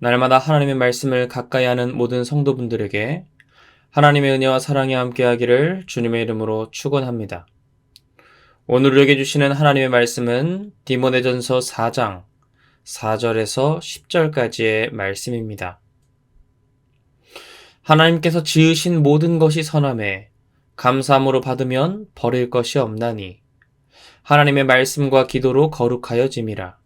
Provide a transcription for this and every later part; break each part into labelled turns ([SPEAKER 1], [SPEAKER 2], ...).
[SPEAKER 1] 날마다 하나님의 말씀을 가까이 하는 모든 성도분들에게 하나님의 은혜와 사랑이 함께하기를 주님의 이름으로 축원합니다. 오늘 우리에게 주시는 하나님의 말씀은 디모데전서 4장 4절에서 10절까지의 말씀입니다. 하나님께서 지으신 모든 것이 선함에 감사함으로 받으면 버릴 것이 없나니 하나님의 말씀과 기도로 거룩하여 짐이라.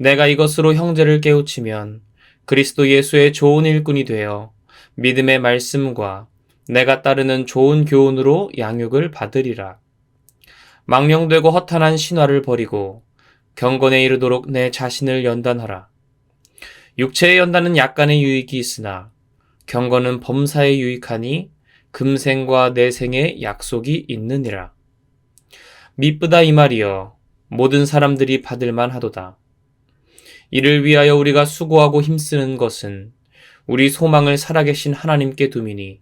[SPEAKER 1] 내가 이것으로 형제를 깨우치면 그리스도 예수의 좋은 일꾼이 되어 믿음의 말씀과 내가 따르는 좋은 교훈으로 양육을 받으리라. 망령되고 허탄한 신화를 버리고 경건에 이르도록 내 자신을 연단하라. 육체의 연단은 약간의 유익이 있으나 경건은 범사에 유익하니 금생과 내생의 약속이 있느니라. 미쁘다 이 말이여 모든 사람들이 받을만 하도다. 이를 위하여 우리가 수고하고 힘쓰는 것은 우리 소망을 살아계신 하나님께 두미니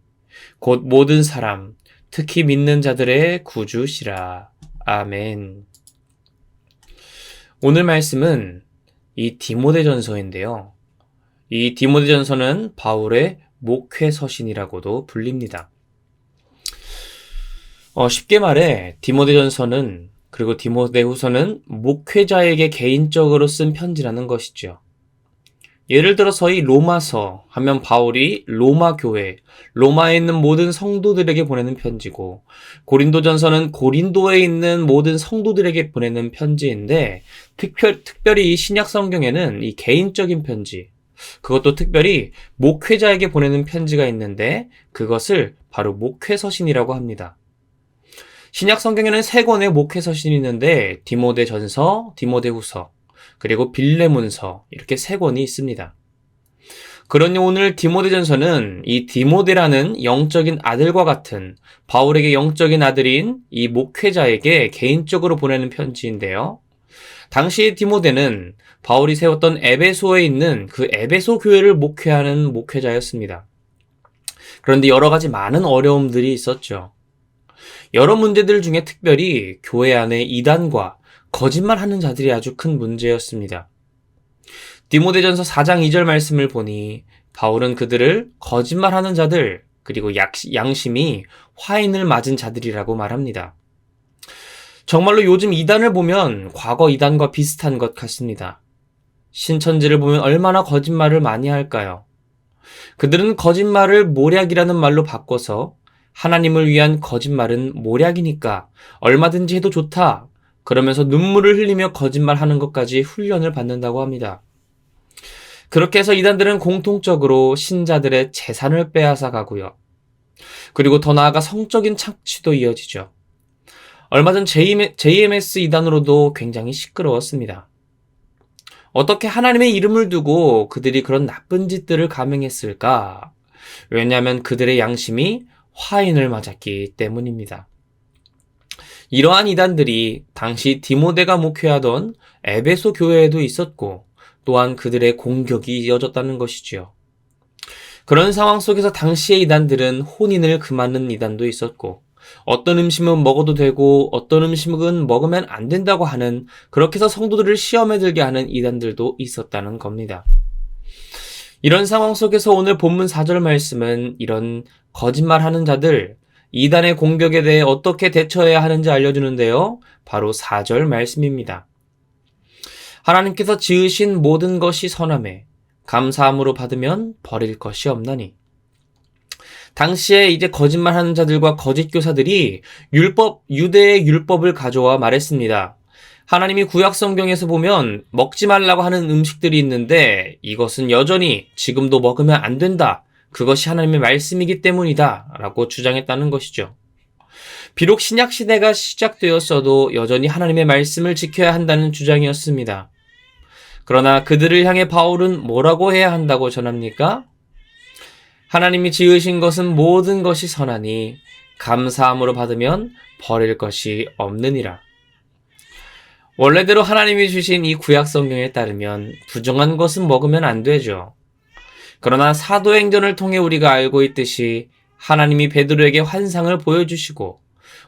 [SPEAKER 1] 곧 모든 사람 특히 믿는 자들의 구주시라. 아멘. 오늘 말씀은 이 디모데전서인데요. 이 디모데전서는 바울의 목회 서신이라고도 불립니다. 어, 쉽게 말해 디모데전서는 그리고 디모데후서는 목회자에게 개인적으로 쓴 편지라는 것이죠. 예를 들어서 이 로마서 하면 바울이 로마 교회, 로마에 있는 모든 성도들에게 보내는 편지고, 고린도전서는 고린도에 있는 모든 성도들에게 보내는 편지인데, 특별, 특별히 이 신약 성경에는 이 개인적인 편지, 그것도 특별히 목회자에게 보내는 편지가 있는데, 그것을 바로 목회서신이라고 합니다. 신약 성경에는 세 권의 목회 서신이 있는데 디모데 전서, 디모데 후서, 그리고 빌레문서 이렇게 세 권이 있습니다. 그러니 오늘 디모데 전서는 이 디모데라는 영적인 아들과 같은 바울에게 영적인 아들인 이 목회자에게 개인적으로 보내는 편지인데요. 당시 디모데는 바울이 세웠던 에베소에 있는 그 에베소 교회를 목회하는 목회자였습니다. 그런데 여러 가지 많은 어려움들이 있었죠. 여러 문제들 중에 특별히 교회 안에 이단과 거짓말하는 자들이 아주 큰 문제였습니다. 디모데전서 4장 2절 말씀을 보니 바울은 그들을 거짓말하는 자들 그리고 양심이 화인을 맞은 자들이라고 말합니다. 정말로 요즘 이단을 보면 과거 이단과 비슷한 것 같습니다. 신천지를 보면 얼마나 거짓말을 많이 할까요? 그들은 거짓말을 모략이라는 말로 바꿔서 하나님을 위한 거짓말은 모략이니까 얼마든지 해도 좋다. 그러면서 눈물을 흘리며 거짓말하는 것까지 훈련을 받는다고 합니다. 그렇게 해서 이단들은 공통적으로 신자들의 재산을 빼앗아 가고요. 그리고 더 나아가 성적인 착취도 이어지죠. 얼마 전 JMS 이단으로도 굉장히 시끄러웠습니다. 어떻게 하나님의 이름을 두고 그들이 그런 나쁜 짓들을 감행했을까? 왜냐하면 그들의 양심이 화인을 맞았기 때문입니다. 이러한 이단들이 당시 디모데가 목회하던 에베소 교회에도 있었고 또한 그들의 공격이 이어졌다는 것이지요. 그런 상황 속에서 당시의 이단들은 혼인을 금하는 이단도 있었고 어떤 음식은 먹어도 되고 어떤 음식은 먹으면 안 된다고 하는 그렇게 해서 성도들을 시험에 들게 하는 이단들도 있었다는 겁니다. 이런 상황 속에서 오늘 본문 4절 말씀은 이런 거짓말하는 자들, 이단의 공격에 대해 어떻게 대처해야 하는지 알려주는데요. 바로 4절 말씀입니다. 하나님께서 지으신 모든 것이 선함에 감사함으로 받으면 버릴 것이 없나니. 당시에 이제 거짓말하는 자들과 거짓 교사들이 율법, 유대의 율법을 가져와 말했습니다. 하나님이 구약 성경에서 보면 먹지 말라고 하는 음식들이 있는데 이것은 여전히 지금도 먹으면 안 된다. 그것이 하나님의 말씀이기 때문이다. 라고 주장했다는 것이죠. 비록 신약 시대가 시작되었어도 여전히 하나님의 말씀을 지켜야 한다는 주장이었습니다. 그러나 그들을 향해 바울은 뭐라고 해야 한다고 전합니까? 하나님이 지으신 것은 모든 것이 선하니 감사함으로 받으면 버릴 것이 없느니라. 원래대로 하나님이 주신 이 구약 성경에 따르면 부정한 것은 먹으면 안 되죠. 그러나 사도행전을 통해 우리가 알고 있듯이 하나님이 베드로에게 환상을 보여주시고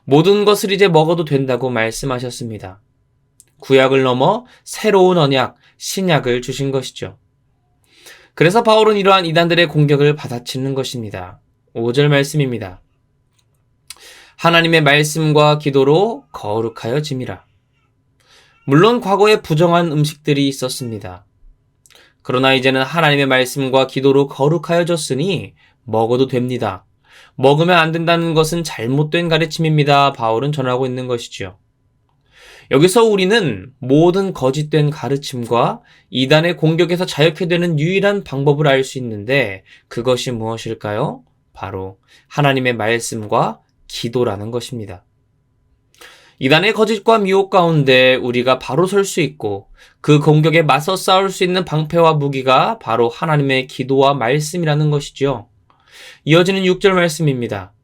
[SPEAKER 1] 모든 것을 이제 먹어도 된다고 말씀하셨습니다. 구약을 넘어 새로운 언약, 신약을 주신 것이죠. 그래서 바울은 이러한 이단들의 공격을 받아치는 것입니다. 5절 말씀입니다. 하나님의 말씀과 기도로 거룩하여 짐이라. 물론 과거에 부정한 음식들이 있었습니다. 그러나 이제는 하나님의 말씀과 기도로 거룩하여졌으니 먹어도 됩니다. 먹으면 안 된다는 것은 잘못된 가르침입니다. 바울은 전하고 있는 것이지요. 여기서 우리는 모든 거짓된 가르침과 이단의 공격에서 자유케 되는 유일한 방법을 알 수 있는데 그것이 무엇일까요? 바로 하나님의 말씀과 기도라는 것입니다. 이단의 거짓과 미혹 가운데 우리가 바로 설 수 있고 그 공격에 맞서 싸울 수 있는 방패와 무기가 바로 하나님의 기도와 말씀이라는 것이죠. 이어지는 6절 말씀입니다.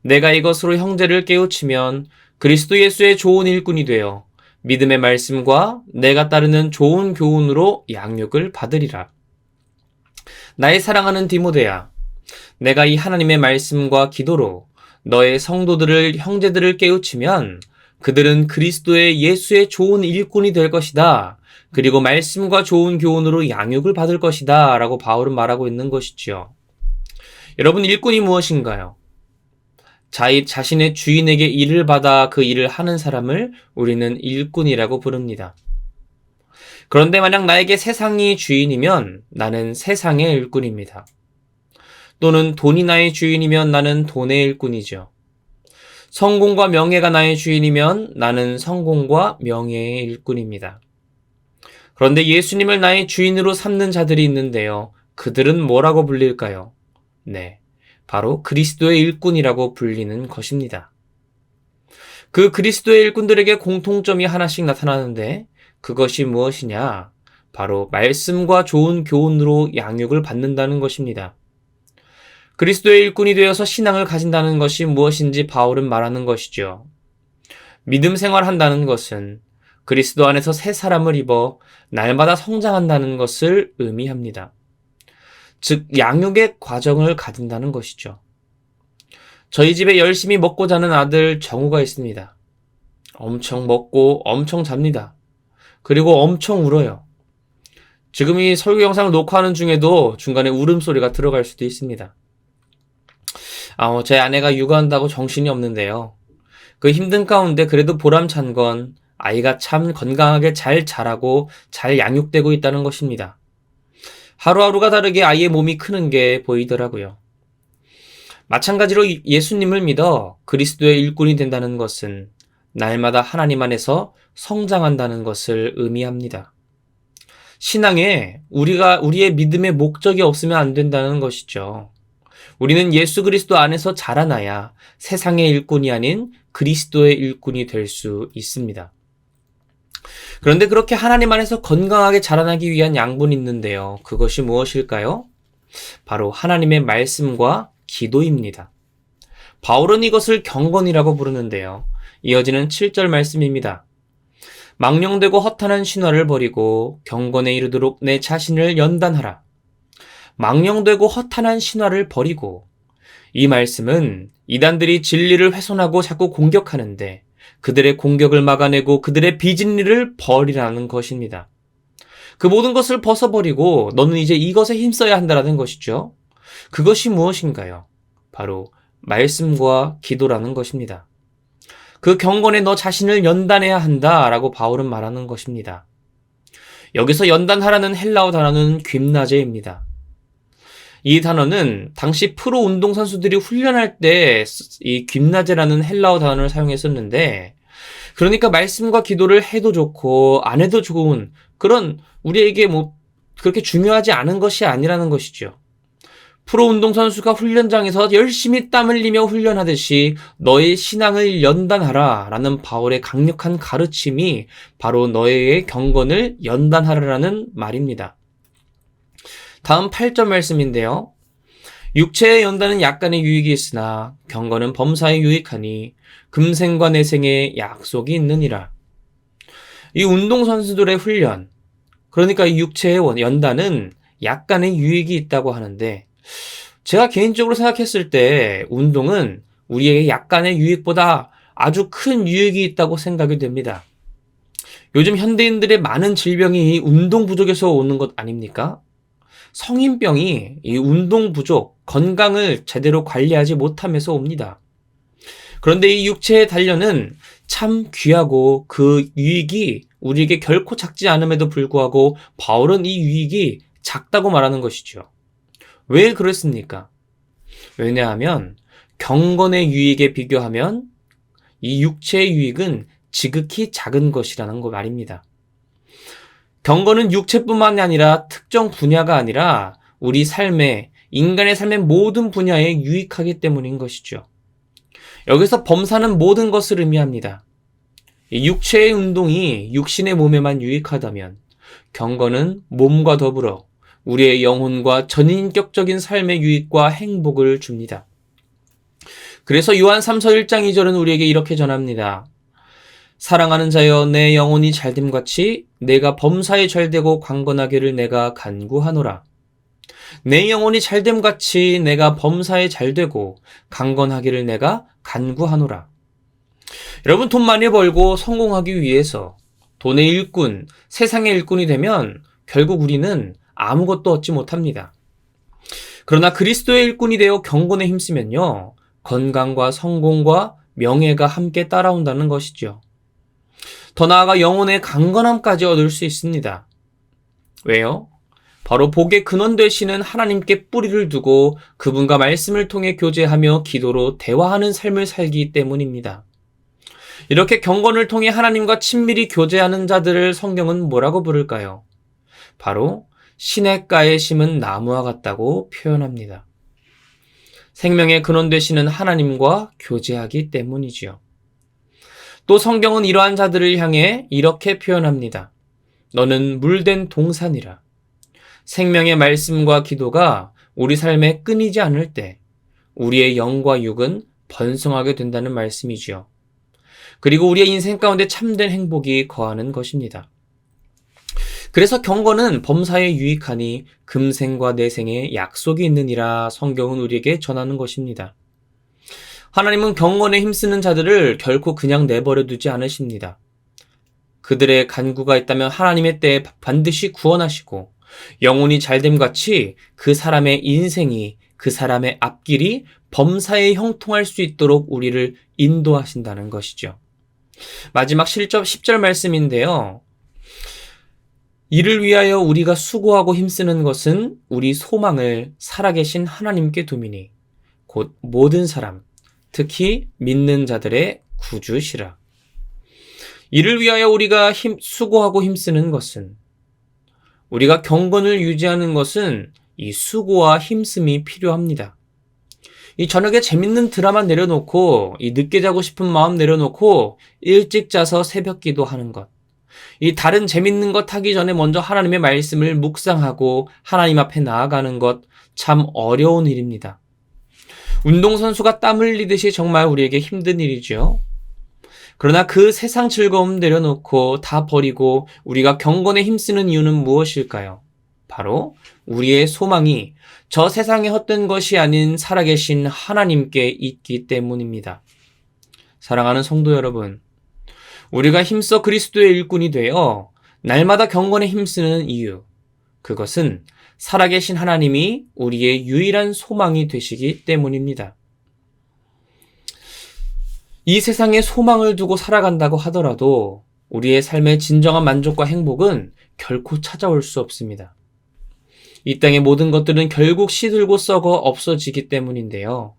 [SPEAKER 1] 내가 이것으로 형제를 깨우치면 그리스도 예수의 좋은 일꾼이 되어 믿음의 말씀과 내가 따르는 좋은 교훈으로 양육을 받으리라. 나의 사랑하는 디모데야, 내가 이 하나님의 말씀과 기도로 너의 성도들을 형제들을 깨우치면 그들은 그리스도의 예수의 좋은 일꾼이 될 것이다. 그리고 말씀과 좋은 교훈으로 양육을 받을 것이다. 라고 바울은 말하고 있는 것이지요. 여러분, 일꾼이 무엇인가요? 자이, 자신의 주인에게 일을 받아 그 일을 하는 사람을 우리는 일꾼이라고 부릅니다. 그런데 만약 나에게 세상이 주인이면 나는 세상의 일꾼입니다. 또는 돈이 나의 주인이면 나는 돈의 일꾼이죠. 성공과 명예가 나의 주인이면 나는 성공과 명예의 일꾼입니다. 그런데 예수님을 나의 주인으로 삼는 자들이 있는데요. 그들은 뭐라고 불릴까요? 네. 바로 그리스도의 일꾼이라고 불리는 것입니다. 그 그리스도의 일꾼들에게 공통점이 하나씩 나타나는데 그것이 무엇이냐? 바로 말씀과 좋은 교훈으로 양육을 받는다는 것입니다. 그리스도의 일꾼이 되어서 신앙을 가진다는 것이 무엇인지 바울은 말하는 것이죠. 믿음 생활한다는 것은 그리스도 안에서 새 사람을 입어 날마다 성장한다는 것을 의미합니다. 즉, 양육의 과정을 가진다는 것이죠. 저희 집에 열심히 먹고 자는 아들 정우가 있습니다. 엄청 먹고 엄청 잡니다. 그리고 엄청 울어요. 지금 이 설교 영상을 녹화하는 중에도 중간에 울음소리가 들어갈 수도 있습니다. 아, 어, 제 아내가 육아한다고 정신이 없는데요. 그 힘든 가운데 그래도 보람찬 건 아이가 참 건강하게 잘 자라고 잘 양육되고 있다는 것입니다. 하루하루가 다르게 아이의 몸이 크는 게 보이더라고요. 마찬가지로 예수님을 믿어 그리스도의 일꾼이 된다는 것은 날마다 하나님 안에서 성장한다는 것을 의미합니다. 신앙에 우리가 우리의 믿음의 목적이 없으면 안 된다는 것이죠. 우리는 예수 그리스도 안에서 자라나야 세상의 일꾼이 아닌 그리스도의 일꾼이 될 수 있습니다. 그런데 그렇게 하나님 안에서 건강하게 자라나기 위한 양분이 있는데요. 그것이 무엇일까요? 바로 하나님의 말씀과 기도입니다. 바울은 이것을 경건이라고 부르는데요. 이어지는 7절 말씀입니다. 망령되고 허탄한 신화를 버리고 경건에 이르도록 내 자신을 연단하라. 망령되고 허탄한 신화를 버리고 이 말씀은 이단들이 진리를 훼손하고 자꾸 공격하는데 그들의 공격을 막아내고 그들의 비진리를 버리라는 것입니다. 그 모든 것을 벗어버리고 너는 이제 이것에 힘써야 한다는 것이죠. 그것이 무엇인가요? 바로 말씀과 기도라는 것입니다. 그 경건에 너 자신을 연단해야 한다라고 바울은 말하는 것입니다. 여기서 연단하라는 헬라어 단어는 귀나제입니다. 이 단어는 당시 프로 운동 선수들이 훈련할 때이 김나제라는 헬라어 단어를 사용했었는데 그러니까 말씀과 기도를 해도 좋고 안 해도 좋은 그런 우리에게 뭐 그렇게 중요하지 않은 것이 아니라는 것이죠. 프로 운동 선수가 훈련장에서 열심히 땀 흘리며 훈련하듯이 너의 신앙을 연단하라 라는 바울의 강력한 가르침이 바로 너의 경건을 연단하라라는 말입니다. 다음 8점 말씀인데요. 육체의 연단은 약간의 유익이 있으나 경건은 범사에 유익하니 금생과 내생에 약속이 있느니라. 이 운동선수들의 훈련, 그러니까 이 육체의 연단은 약간의 유익이 있다고 하는데, 제가 개인적으로 생각했을 때 운동은 우리에게 약간의 유익보다 아주 큰 유익이 있다고 생각이 됩니다. 요즘 현대인들의 많은 질병이 운동 부족에서 오는 것 아닙니까? 성인병이 이 운동 부족, 건강을 제대로 관리하지 못함에서 옵니다. 그런데 이 육체의 단련은 참 귀하고 그 유익이 우리에게 결코 작지 않음에도 불구하고 바울은 이 유익이 작다고 말하는 것이죠. 왜 그랬습니까? 왜냐하면 경건의 유익에 비교하면 이 육체의 유익은 지극히 작은 것이라는 거 말입니다. 경건은 육체뿐만이 아니라 특정 분야가 아니라 우리 삶의 인간의 삶의 모든 분야에 유익하기 때문인 것이죠. 여기서 범사는 모든 것을 의미합니다. 육체의 운동이 육신의 몸에만 유익하다면 경건은 몸과 더불어 우리의 영혼과 전인격적인 삶의 유익과 행복을 줍니다. 그래서 요한 3서 1장 2절은 우리에게 이렇게 전합니다. 사랑하는 자여 내 영혼이 잘됨 같이 내가 범사에 잘되고 강건하기를 내가 간구하노라. 내 영혼이 잘됨 같이 내가 범사에 잘되고 강건하기를 내가 간구하노라. 여러분 돈 많이 벌고 성공하기 위해서 돈의 일꾼, 세상의 일꾼이 되면 결국 우리는 아무것도 얻지 못합니다. 그러나 그리스도의 일꾼이 되어 경건에 힘쓰면요. 건강과 성공과 명예가 함께 따라온다는 것이죠. 더 나아가 영혼의 강건함까지 얻을 수 있습니다. 왜요? 바로 복의 근원 되시는 하나님께 뿌리를 두고 그분과 말씀을 통해 교제하며 기도로 대화하는 삶을 살기 때문입니다. 이렇게 경건을 통해 하나님과 친밀히 교제하는 자들을 성경은 뭐라고 부를까요? 바로 시냇가에 심은 나무와 같다고 표현합니다. 생명의 근원 되시는 하나님과 교제하기 때문이지요. 또 성경은 이러한 자들을 향해 이렇게 표현합니다. 너는 물된 동산이라. 생명의 말씀과 기도가 우리 삶에 끊이지 않을 때 우리의 영과 육은 번성하게 된다는 말씀이지요. 그리고 우리의 인생 가운데 참된 행복이 거하는 것입니다. 그래서 경건은 범사에 유익하니 금생과 내생에 약속이 있느니라 성경은 우리에게 전하는 것입니다. 하나님은 경건에 힘쓰는 자들을 결코 그냥 내버려 두지 않으십니다. 그들의 간구가 있다면 하나님의 때에 반드시 구원하시고 영혼이 잘됨 같이 그 사람의 인생이 그 사람의 앞길이 범사에 형통할 수 있도록 우리를 인도하신다는 것이죠. 마지막 10절, 10절 말씀인데요. 이를 위하여 우리가 수고하고 힘쓰는 것은 우리 소망을 살아계신 하나님께 두미니 곧 모든 사람, 특히 믿는 자들의 구주시라. 이를 위하여 우리가 힘, 수고하고 힘쓰는 것은 우리가 경건을 유지하는 것은 이 수고와 힘씀이 필요합니다. 이 저녁에 재밌는 드라마 내려놓고 이 늦게 자고 싶은 마음 내려놓고 일찍 자서 새벽 기도하는 것. 이 다른 재밌는 것 하기 전에 먼저 하나님의 말씀을 묵상하고 하나님 앞에 나아가는 것 참 어려운 일입니다. 운동선수가 땀 흘리듯이 정말 우리에게 힘든 일이죠. 그러나 그 세상 즐거움 내려놓고 다 버리고 우리가 경건에 힘쓰는 이유는 무엇일까요? 바로 우리의 소망이 저 세상에 헛된 것이 아닌 살아계신 하나님께 있기 때문입니다. 사랑하는 성도 여러분, 우리가 힘써 그리스도의 일꾼이 되어 날마다 경건에 힘쓰는 이유. 그것은 살아계신 하나님이 우리의 유일한 소망이 되시기 때문입니다. 이 세상에 소망을 두고 살아간다고 하더라도 우리의 삶의 진정한 만족과 행복은 결코 찾아올 수 없습니다. 이 땅의 모든 것들은 결국 시들고 썩어 없어지기 때문인데요.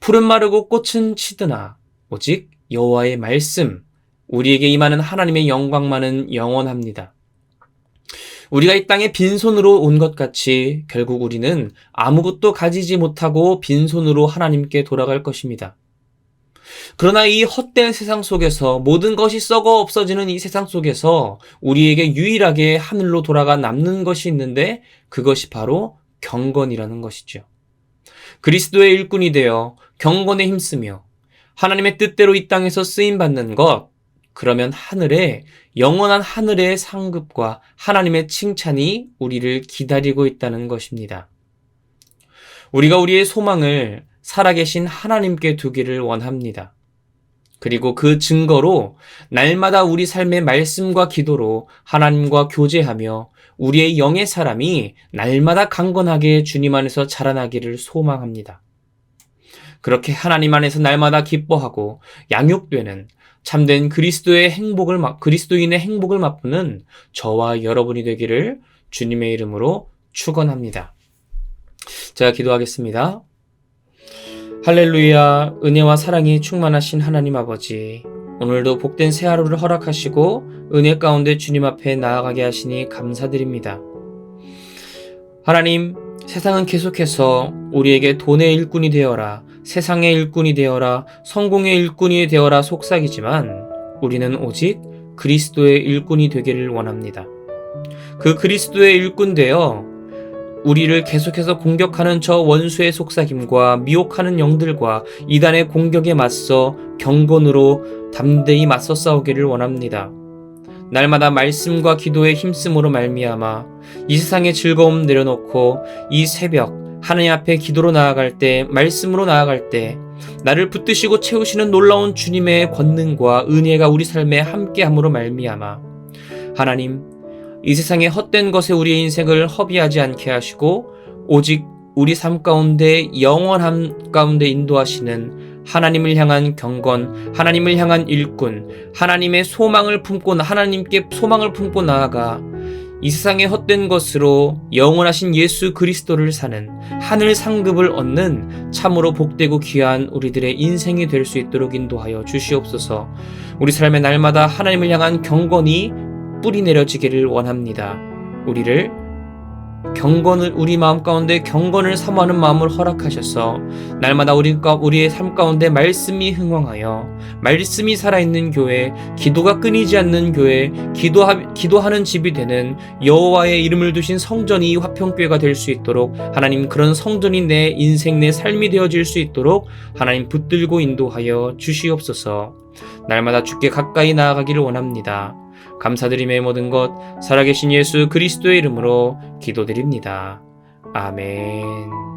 [SPEAKER 1] 푸른 마르고 꽃은 치드나 오직 여호와의 말씀, 우리에게 임하는 하나님의 영광만은 영원합니다. 우리가 이 땅에 빈손으로 온 것 같이 결국 우리는 아무것도 가지지 못하고 빈손으로 하나님께 돌아갈 것입니다. 그러나 이 헛된 세상 속에서 모든 것이 썩어 없어지는 이 세상 속에서 우리에게 유일하게 하늘로 돌아가 남는 것이 있는데 그것이 바로 경건이라는 것이죠. 그리스도의 일꾼이 되어 경건에 힘쓰며 하나님의 뜻대로 이 땅에서 쓰임 받는 것, 그러면 하늘에 영원한 하늘의 상급과 하나님의 칭찬이 우리를 기다리고 있다는 것입니다. 우리가 우리의 소망을 살아계신 하나님께 두기를 원합니다. 그리고 그 증거로 날마다 우리 삶의 말씀과 기도로 하나님과 교제하며 우리의 영의 사람이 날마다 강건하게 주님 안에서 자라나기를 소망합니다. 그렇게 하나님 안에서 날마다 기뻐하고 양육되는 참된 그리스도의 행복을 맛- 그리스도인의 행복을 맛보는 저와 여러분이 되기를 주님의 이름으로 축원합니다. 제가 기도하겠습니다. 할렐루야, 은혜와 사랑이 충만하신 하나님 아버지, 오늘도 복된 새 하루를 허락하시고 은혜 가운데 주님 앞에 나아가게 하시니 감사드립니다. 하나님, 세상은 계속해서 우리에게 돈의 일꾼이 되어라, 세상의 일꾼이 되어라, 성공의 일꾼이 되어라 속삭이지만 우리는 오직 그리스도의 일꾼이 되기를 원합니다. 그 그리스도의 일꾼 되어 우리를 계속해서 공격하는 저 원수의 속삭임과 미혹하는 영들과 이단의 공격에 맞서 경건으로 담대히 맞서 싸우기를 원합니다. 날마다 말씀과 기도에 힘쓰므로 말미암아 이 세상의 즐거움 내려놓고 이 새벽 하나님 앞에 기도로 나아갈 때 말씀으로 나아갈 때 나를 붙드시고 채우시는 놀라운 주님의 권능과 은혜가 우리 삶에 함께함으로 말미암아. 하나님 이 세상의 헛된 것에 우리의 인생을 허비하지 않게 하시고 오직 우리 삶 가운데 영원함 가운데 인도하시는 하나님을 향한 경건, 하나님을 향한 일꾼, 하나님의 소망을 품고 하나님께 소망을 품고 나아가 이 세상의 헛된 것으로 영원하신 예수 그리스도를 사는 하늘 상급을 얻는 참으로 복되고 귀한 우리들의 인생이 될 수 있도록 인도하여 주시옵소서. 우리 삶의 날마다 하나님을 향한 경건이 뿌리 내려지기를 원합니다. 우리를 경건을 우리 마음 가운데 경건을 사모하는 마음을 허락하셔서 날마다 우리 가 우리의 삶 가운데 말씀이 흥왕하여 말씀이 살아있는 교회, 기도가 끊이지 않는 교회, 기도하, 기도하는 집이 되는 여호와의 이름을 두신 성전이 화평교회가 될 수 있도록 하나님 그런 성전이 내 인생 내 삶이 되어질 수 있도록 하나님 붙들고 인도하여 주시옵소서. 날마다 주께 가까이 나아가기를 원합니다. 감사드림의 모든 것 살아계신 예수 그리스도의 이름으로 기도드립니다. 아멘.